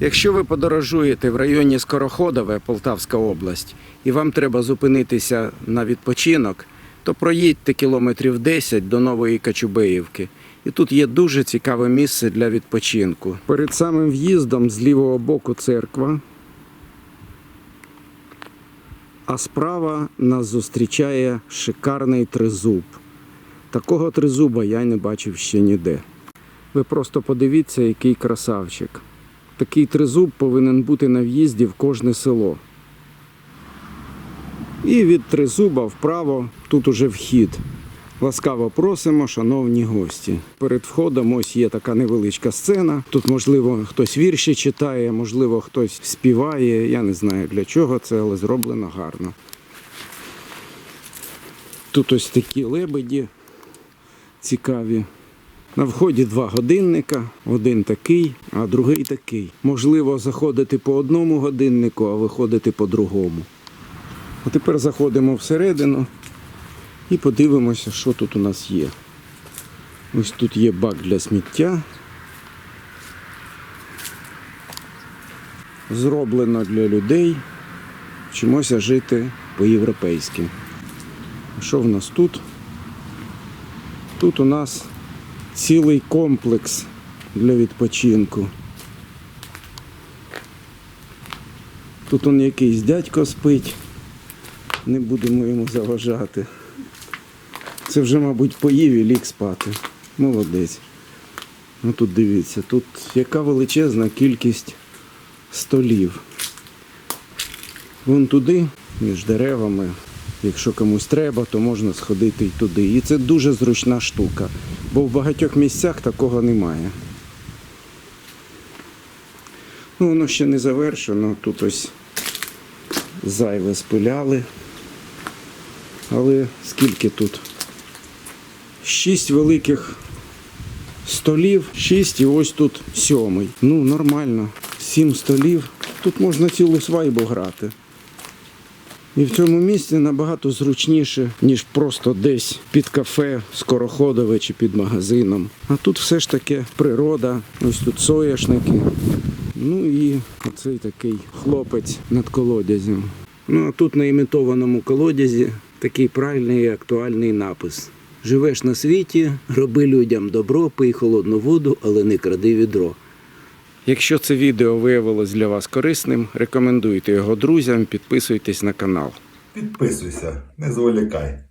Якщо ви подорожуєте в районі Скороходове, Полтавська область, і вам треба зупинитися на відпочинок, то проїдьте кілометрів 10 до Нової Качубеївки. І тут є дуже цікаве місце для відпочинку. Перед самим в'їздом з лівого боку церква, а справа нас зустрічає шикарний тризуб. Такого тризуба я не бачив ще ніде. Ви просто подивіться, який красавчик. Такий тризуб повинен бути на в'їзді в кожне село. І від тризуба вправо тут уже вхід. Ласкаво просимо, шановні гості. Перед входом ось є така невеличка сцена. Тут, можливо, хтось вірші читає, можливо, хтось співає. Я не знаю для чого це, але зроблено гарно. Тут ось такі лебеді цікаві. На вході два годинника, один такий, а другий такий. Можливо, заходити по одному годиннику, а виходити по другому. А тепер заходимо всередину і подивимося, що тут у нас є. Ось тут є бак для сміття. Зроблено для людей. Вчимося жити по-європейськи. Що в нас тут? Тут у нас цілий комплекс для відпочинку. Тут он якийсь дядько спить, не будемо йому заважати. Це вже, мабуть, поїв і ліг спати. Молодець. Ну тут дивіться, тут яка величезна кількість столів. Вон туди, між деревами, якщо комусь треба, то можна сходити й туди. І це дуже зручна штука, бо в багатьох місцях такого немає. Ну, воно ще не завершено. Тут ось зайве спиляли. Але скільки тут? Шість великих столів, шість і ось тут сьомий. Ну, нормально. Сім столів. Тут можна цілу свайбу грати. І в цьому місці набагато зручніше, ніж просто десь під кафе, скороходове чи під магазином. А тут все ж таки природа, ось тут соняшники. Ну і оцей такий хлопець над колодязем. Ну а тут на імітованому колодязі такий правильний і актуальний напис. Живеш на світі, роби людям добро, пий холодну воду, але не кради відро. Якщо це відео виявилось для вас корисним, рекомендуйте його друзям, підписуйтесь на канал. Підписуйся, не зволікай.